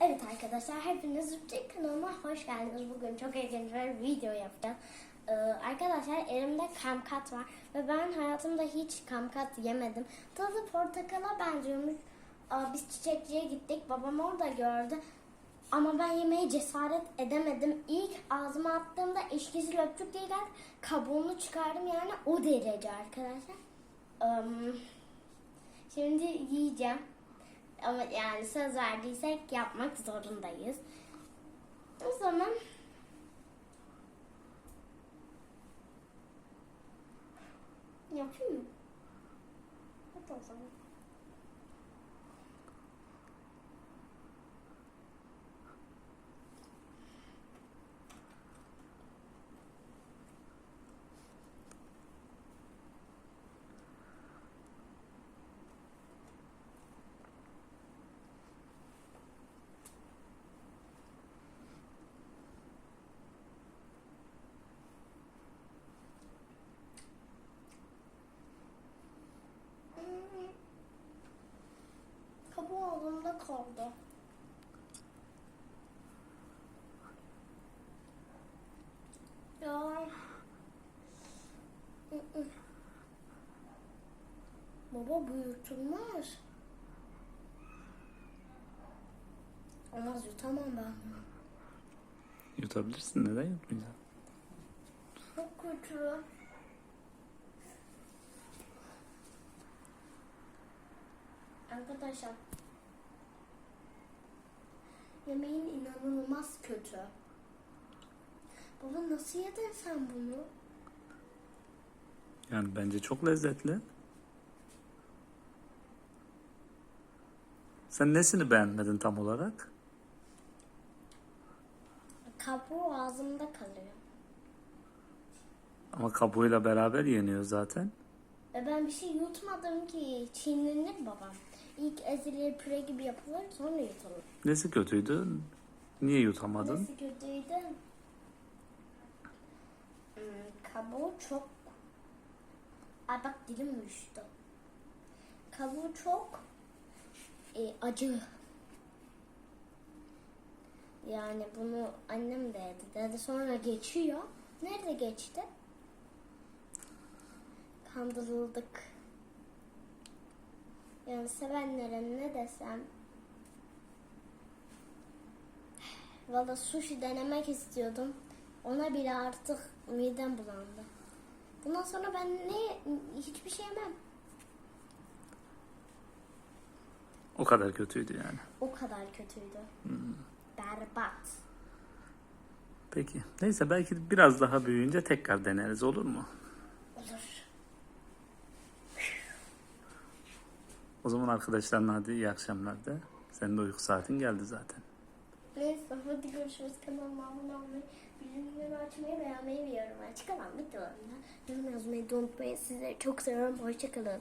Evet arkadaşlar hepiniz Zübçek kanalıma hoş geldiniz. Bugün çok ilginç bir video yapacağız. Ee, arkadaşlar elimde kamkat var ve ben hayatımda hiç kamkat yemedim. Tadı portakala benziyormuş. Aa, biz çiçekçiye gittik. Babam orada gördü. Ama ben yemeye cesaret edemedim. İlk ağzıma attığımda eşkisi löpçük diye geldi. Kabuğunu çıkardım yani o derece arkadaşlar. Ee, şimdi yiyeceğim. Ama yani söz verdiysek yapmak zorundayız. O zaman yapayım mı? Hadi o zaman. Hmm. Ağzımda kaldı. Ya. Baba bu yutulmaz. Olmaz yutamam ben. Yutabilirsin neden yutmayacaksın? Çok kötü. Arkadaşlar. Yemeğin inanılmaz kötü. Baba nasıl yedin sen bunu? Yani bence çok lezzetli. Sen nesini beğenmedin tam olarak? Kabuğu ağzımda kalıyor. Ama kabuğuyla beraber yeniyor zaten. Ben bir şey yutmadım ki. Çiğnenir babam. İlk ezilir püre gibi yapılır sonra yutulur. Nesi kötüydü? Niye yutamadın? Nasıl kötüydü? Hmm, kabuğu çok... Ay bak dilim uyuştu. Kabuğu çok e, acı. Yani bunu annem de yedi. Dedi sonra geçiyor. Nerede geçti? Kandırıldık. Yani sevenlere ne desem Valla sushi denemek istiyordum. Ona bile artık midem bulandı. Bundan sonra ben ne hiçbir şey yemem. O kadar kötüydü yani. O kadar kötüydü. Berbat. Peki. Neyse belki biraz daha büyüyünce tekrar deneriz olur mu? Olur. O zaman arkadaşlarına hadi iyi akşamlar de. Senin de uyku saatin geldi zaten. Neyse hadi görüşürüz. Kanalıma abone olmayı, bildirimleri açmayı, beğenmeyi ve yorum açık olan videolarımda yorum yazmayı da unutmayın. Sizleri çok seviyorum. Hoşçakalın.